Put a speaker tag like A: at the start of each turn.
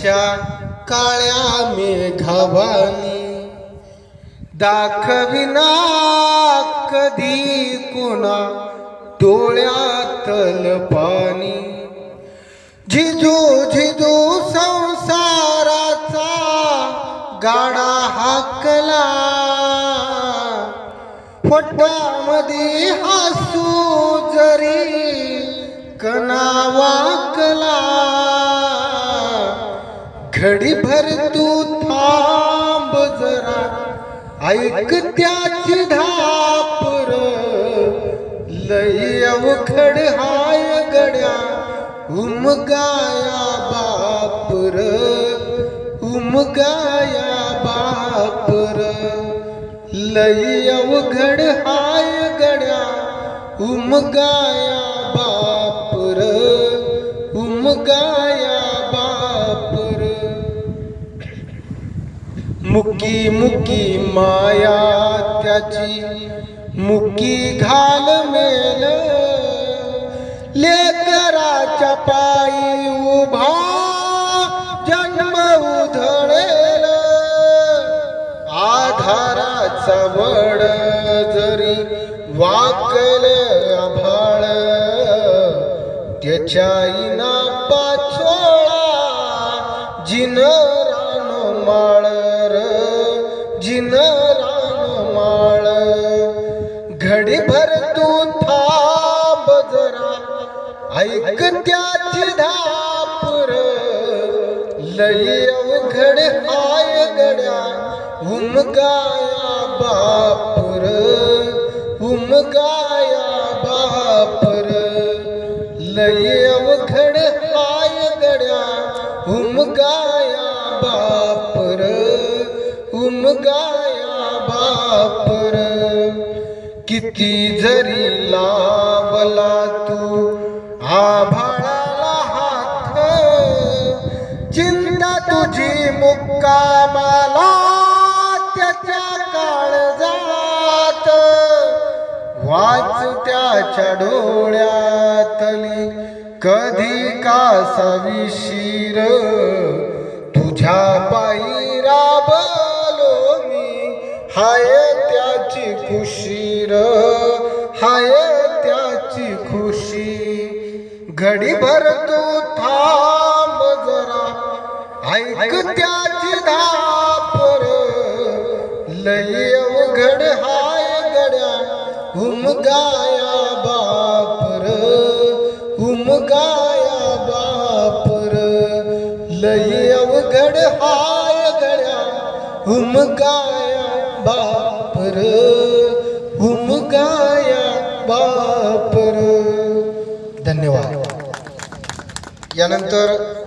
A: तिच्या काळ्या मेघावानी. दाखविना कधी कुणा डोळ्यातल पाणी झिजू झिजू संसाराचा गाडा हाकला. पोटामध्ये हा घडी भर तू थांब जरा. ऐक त्याची धापर. लय अवघड हाय गड्या. उमगाया बापर. उमगाया बापर. लय अवघड हाय गड्या. उमगाया बापर मुकी मुकी माया त्याची. मुकी घाल मेल. लेकराच्या पायी उभा जन्म उधळेल. आधाराचा वड जरी वाकल आभाळ. त्याच्या इना पाचोळा जिन माळ. दिन रान माळ. घडी भर तू थांब जरा. ऐक त्याची धापुर. लय अवघड हाय गड्या. उमगाया बापुर. उमगाया बापर. लय अवघड गाया बापर किती जरी लावला तू आभाळाला हात चिंता तुझी मुक्कामाला त्याच्या काळजात वाच त्याच्या डोळ्यातली कधी का सविशीर तुझ्या पायी हाय त्याची खुशीर हाय त्याची खुशी. घडी भर तू थांब जरा ऐक त्याची धापर. लय अवघड हाय गड्या उमगाया बापर. उमगाया बापर. लय अवघड हाय गड्या उमगाया बापर उमगाया बापर. धन्यवाद. यानंतर